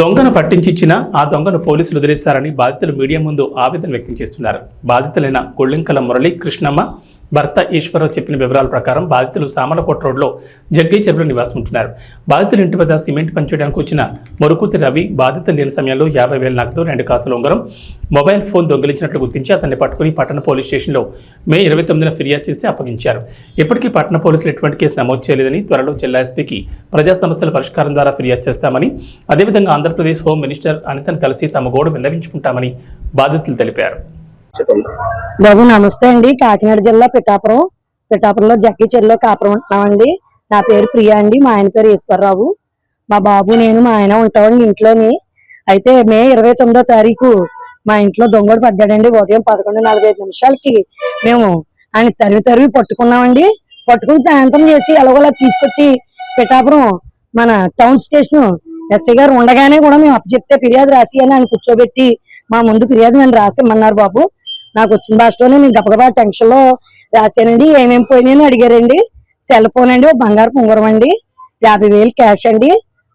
దొంగను పట్టించిచ్చినా ఆ దొంగను పోలీసులు వదిలేశారని బాధితులు మీడియా ముందు ఆవేదన వ్యక్తం చేస్తున్నారు. బాధితులైన కొళ్ళింకల మురళి కృష్ణమ్మ భర్త ఈశ్వరరావు చెప్పిన వివరాల ప్రకారం బాధితులు సామలకోట రోడ్లో జగ్గై చెరువులో నివాసం ఉంటున్నారు బాధితుల ఇంటి వద్ద సిమెంట్ పనిచేయడానికి వచ్చిన మొరుకుతి రవి బాధితులు లేని సమయంలో యాభై వేల నగదు రెండు కాసుల ఉంగరం మొబైల్ ఫోన్ దొంగిలించినట్లు గుర్తించి అతన్ని పట్టుకుని పట్టణ పోలీస్ స్టేషన్లో మే ఇరవై తొమ్మిదిన ఫిర్యాదు చేసి అప్పగించారు. ఇప్పటికీ పట్టణ పోలీసులు ఎటువంటి కేసు నమోదు చేయలేదని త్వరలో జిల్లా ఎస్పీకి ప్రజా సమస్యల పరిష్కారం ద్వారా ఫిర్యాదు చేస్తామని అదేవిధంగా ఆంధ్రప్రదేశ్ హోం మినిస్టర్ అనితను కలిసి తమ గోడు విన్నవించుకుంటామని బాధితులు తెలిపారు. బాబు నమస్తే అండి. కాకినాడ జిల్లా పిఠాపురం. పిఠాపురంలో జక్కి చెరువులో కాపురం ఉంటున్నామండి నా పేరు ప్రియా అండి. మా ఆయన పేరు ఈశ్వరరావు. మా బాబు నేను మా ఆయన ఉంటామండి ఇంట్లోని. అయితే మే ఇరవై తొమ్మిదో తారీఖు మా ఇంట్లో దొంగడు పడ్డాడండి. ఉదయం పదకొండు నలభై ఐదు నిమిషాలకి మేము ఆయన తరివి తరివి పట్టుకున్నామండి. పట్టుకుని సాయంత్రం చేసి ఎలాగోలా తీసుకొచ్చి పిఠాపురం మన టౌన్ స్టేషన్ ఎస్ఐ గారు ఉండగానే కూడా మేము అప్పచెప్తే ఫిర్యాదు రాసి అని ఆయన కూర్చోబెట్టి మా ముందు ఫిర్యాదు నేను రాసిమ్మన్నారు బాబు. నాకు వచ్చిన భాషలోనే నేను గబగబా టెన్షన్లో రాశానండి. ఏమేమి పోయినాయని అడిగారండి. సెల్ ఫోన్ అండి ఒక బంగారు ఉంగరం అండి యాభై వేలు క్యాష్ అండి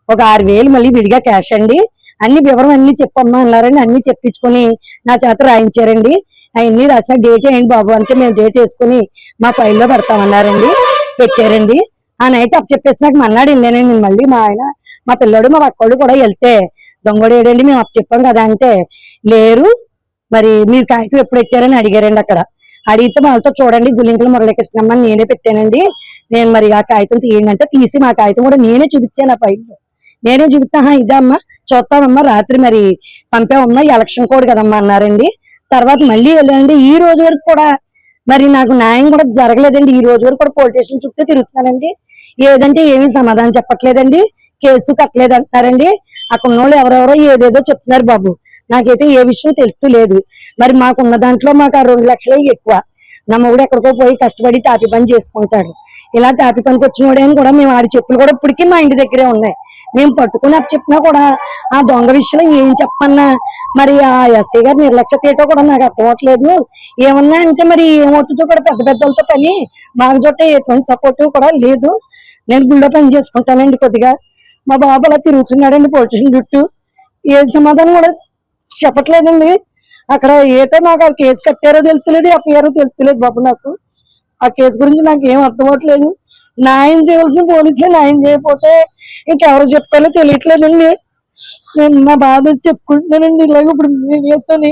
ఒక ఆరు వేలు మళ్ళీ విడిగా క్యాష్ అండి. అన్ని వివరం అన్ని చెప్పమ్మా అన్నారండి. అన్ని చెప్పించుకొని నా చేత రాయించారండి. అవన్నీ రాసిన డేట్ ఏంటి బాబు? అంటే మేము డేట్ వేసుకుని మా ఫైల్లో పెడతామన్నారండి. పెట్టారండి. ఆ నైట్ అప్పు చెప్పేసి నాకు మన్నాడు వెళ్ళానండి మళ్ళీ. మా ఆయన మా పిల్లోడు మా పక్కోడు కూడా వెళ్తే దొంగడు ఏడండి మేము అప్పు చెప్పాం కదా అంటే లేరు. మరి మీరు కాగితం ఎప్పుడు ఎత్తారని అడిగారండి అక్కడ. అడిగితే వాళ్ళతో చూడండి గుల్లింకల మురళీకృష్ణమ్మ అని నేనే పెట్టానండి. నేను మరి ఆ కాగితం తీయండి తీసి మా కాగితం కూడా నేనే చూపించాను ఆ ఫైల్లో. నేనే చూపిస్తా ఇదమ్మా అమ్మా చూస్తామమ్మా రాత్రి మరి పంపామమ్మా ఎలక్షన్ కోడ్ కదమ్మా అన్నారండి. తర్వాత మళ్ళీ వెళ్ళానండి. ఈ రోజు వరకు కూడా మరి నాకు న్యాయం కూడా జరగలేదండి. ఈ రోజు వరకు కూడా పోలీస్ స్టేషన్ చుట్టూ తిరుగుతున్నానండి. ఏదంటే ఏమీ సమాధానం చెప్పట్లేదండి. కేసు కట్టలేదు అంటున్నారండి అక్కడ ఉన్న వాళ్ళు ఎవరెవరో ఏదేదో చెప్తున్నారు బాబు. నాకైతే ఏ విషయం తెలుస్తూ లేదు. మరి మాకున్న దాంట్లో మాకు ఆ రెండు లక్షలే ఎక్కువ. నా మొగుడు ఎక్కడికో పోయి కష్టపడి తాపి పని చేసుకుంటాడు. ఇలా తాపి పనికి వచ్చిన వాడని కూడా మేము ఆడి చెప్పులు కూడా ఇప్పటికీ మా ఇంటి దగ్గరే ఉన్నాయి. మేము పట్టుకుని అప్పు చెప్పినా కూడా ఆ దొంగ విషయంలో ఏం చెప్పన్నా? మరి ఆ ఎస్ఐ గారు నిర్లక్ష్యత ఏటో కూడా నాకు అర్థమవట్లేదు. ఏమన్నా అంటే మరి ఏమవుతుందో కూడా పెద్ద పెద్దలతో పని మాకు చోట ఎటువంటి సపోర్ట్ కూడా లేదు. నేను గుళ్ళో పని చేసుకుంటానండి కొద్దిగా. మా బాబు అలా తిరుగుతున్నాడండి పొలిటీషన్ చుట్టూ. ఏ సమాధానం కూడా చెప్పట్లేదండి. అక్కడ ఏటో నాకు ఆ కేసు కట్టారో తెలుస్తలేదు ఎఫ్ఐఆర్ తెలుస్తలేదు బాబు నాకు. ఆ కేసు గురించి నాకు ఏం అర్థం అవ్వట్లేదు న్యాయం చేయవలసిన పోలీసులు న్యాయం చేయకపోతే ఇంకెవరు చెప్తారో తెలియట్లేదండి. నేను నా బాధ చెప్పుకుంటున్నానండి ఇలాగ ఇప్పుడు మీడియాతోని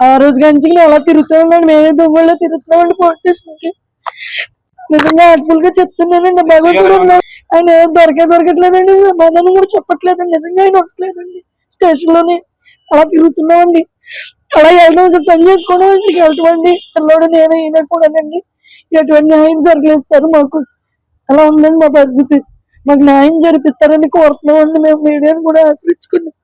ఆ రోజు నేను ఎలా తిరుగుతున్నాను మేమే దొంగల్లో తిరుగుతున్నామండి పోలీస్ స్టేషన్కి. నిజంగా గా చెప్తున్నానండి భగవంతుడు. ఆయన ఏం దొరకే దొరకట్లేదండి సమాధానం కూడా చెప్పట్లేదండి నిజంగా ఆయన ఉండట్లేదండి స్టేషన్లోని అలా తిరుగుతున్నామండి. అలా వెళ్ళడం పని చేసుకోవడం ఇంటికి వెళ్తామండి పిల్లడు నేను ఈయన కూడానండి. ఎటువంటి న్యాయం జరిగేస్తారు మాకు. అలా ఉందండి మా పరిస్థితి. మాకు న్యాయం జరిపిస్తారని కోరుతున్నామండి మేము మీడియాను కూడా ఆశ్రయించుకున్నాం